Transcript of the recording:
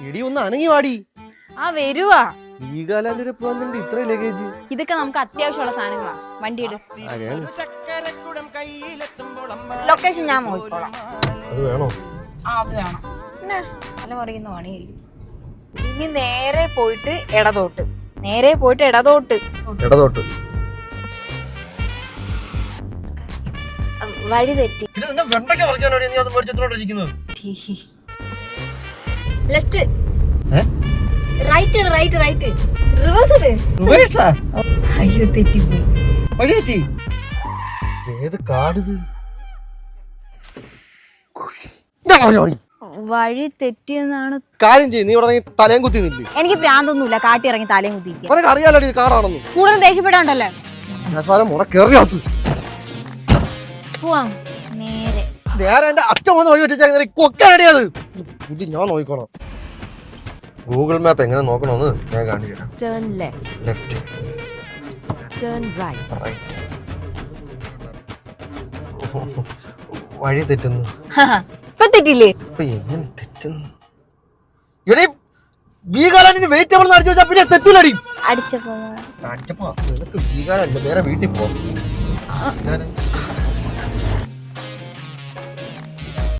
എടി ഒന്ന് അനങ്ങി വാടി. ആ വരുവാ. പോകാൻ തന്നെ ഇത്ര ലഗേജ് ഇതൊക്കെ നമുക്ക് അത്യാവശ്യമുള്ള സാധനങ്ങളാ. വണ്ടി ഇട്. ലൊക്കേഷൻ ഞാൻ നോക്കിക്കോളാം. അത് വേണോ? ആ അത് വേണം. പിന്നെ തല പറയുന്ന പണിയായിരിക്കും. ഇനി നേരെ പോയിട്ട് ഇടതോട്ട്. നേരെ പോയിട്ട് ഇടതോട്ട്. ഇടതോട്ട്. വഴി തെറ്റി. വെണ്ടയ്ക്ക പറിക്കാനോ നീ അത് മേടിച്ചോണ്ടിരിക്കുന്നത് left right right right reverse reverse അയ്യോ തെറ്റിപ്പോയി. വഴിയെത്തി ഏത് കാടിത്? വഴി തെറ്റിയെന്നാണ് കാര്യം ചെയ്യും നീ ഇവിടെ തലയും കുത്തി നില്ലേ. എനിക്ക് ഭ്രാന്തൊന്നുമില്ല കാട്ടി ഇറങ്ങി തലയും കുത്തി നിനക്ക് അറിയാലോ ഇത് കാറാണെന്ന് കൂടുതൽ ദേഷ്യപ്പെടാണ്ടല്ലേ? അവസാനം മുട കയറിയാത്ത് പോവാം. നേരെ. നേരെ എന്റെ അച്ഛൻ വന്ന് വഴി വെച്ചാൽ കൊക്കടിയത് ഇത് ഞാൻ നോക്കിക്കോളാം. ഗൂഗിൾ മാപ്പ് എങ്ങനെ നോക്കണമെന്ന് ഞാൻ കാണിച്ചു തരാം. Turn left left turn right right വഴി തെറ്റുന്നു. ഇപ്പൊ തെറ്റില്ലേ? ഇപ്പൊ എങ്ങനെ തെറ്റുന്നു? എടീ വീകാലാൻഡിന് വെയിറ്റ് നമ്മൾ അടിച്ചു വെച്ചാൽ പിന്നെ അടിച്ചപ്പോ. അടിച്ചപ്പോ നിനക്ക് വേറെ വീട്ടിൽ പോ.